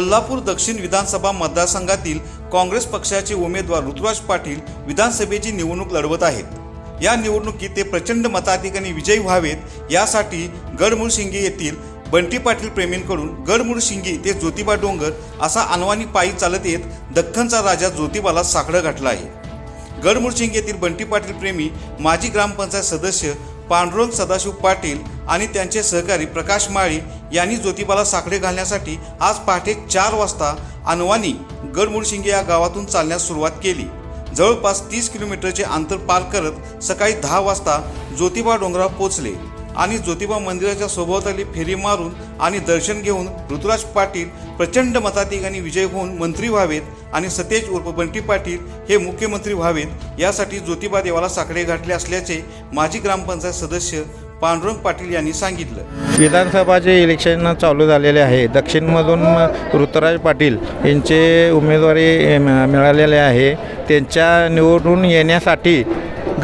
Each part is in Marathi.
कोल्हापूर दक्षिण विधानसभा मतदारसंघातील काँग्रेस पक्षाचे उमेदवार ऋतुराज पाटील विधानसभेची निवडणूक लढवत आहेत. या निवडणुकीत ते प्रचंड मताधिकाने विजयी व्हावेत यासाठी गडमुळशिंगे येथील बंटी पाटील प्रेमींकडून गडमुळशिंगी ते ज्योतिबा डोंगर असा अनवाणी पायी चालत येत दख्खनचा राजा ज्योतिबाला साखळं घातलं आहे. गडमुळशिंगी येथील बंटी पाटील प्रेमी माजी ग्रामपंचायत सदस्य पांडुरंग सदाशिव पाटील आणि त्यांचे सहकारी प्रकाश माळी यांनी ज्योतिबाला साखळे घालण्यासाठी आज पहाटे चार वाजता अनवानी गडमुळशिंगे या गावातून चालण्यास सुरुवात केली. जवळपास तीस किलोमीटरचे अंतर पार करत सकाळी दहा वाजता ज्योतिबा डोंगरावर पोचले आणि ज्योतिबा मंदिराच्या सभोवताली फेरी मारून आणि दर्शन घेऊन ऋतुराज पाटील प्रचंड मताधिकाने विजय होऊन मंत्री व्हावेत आणि सतेज उर्फ बंटी पाटील हे मुख्यमंत्री व्हावेत यासाठी ज्योतिबा देवाला साकडे घातले असल्याचे माजी ग्रामपंचायत सदस्य पांडुरंग पाटील यांनी सांगितलं. विधानसभाचे इलेक्शन चालू झालेले आहे दक्षिणमधून ऋतुराज पाटील यांचे उमेदवारी म- मिळालेले आहे त्यांच्या निवडून येण्यासाठी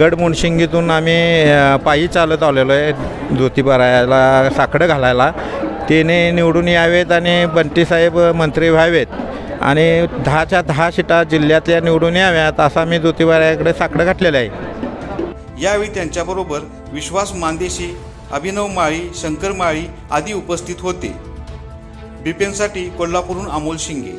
गडमुनशिंगीतून आम्ही पायी चालत आलेलो आहे ज्योतिबारायाला साकडं घालायला. त्याने निवडून यावेत आणि बंटीसाहेब मंत्री व्हावेत. आणि दहाच्या दहा शिटा जिल्ह्यातल्या निवडून याव्यात असा मी ज्योतिबारायाकडे साकडं घातलेलं आहे. यावेळी त्यांच्याबरोबर विश्वास मांदेशी अभिनव माळी शंकर माळी आदी उपस्थित होते. बिपेनसाठी कोल्हापूरहून अमोल शिंगे.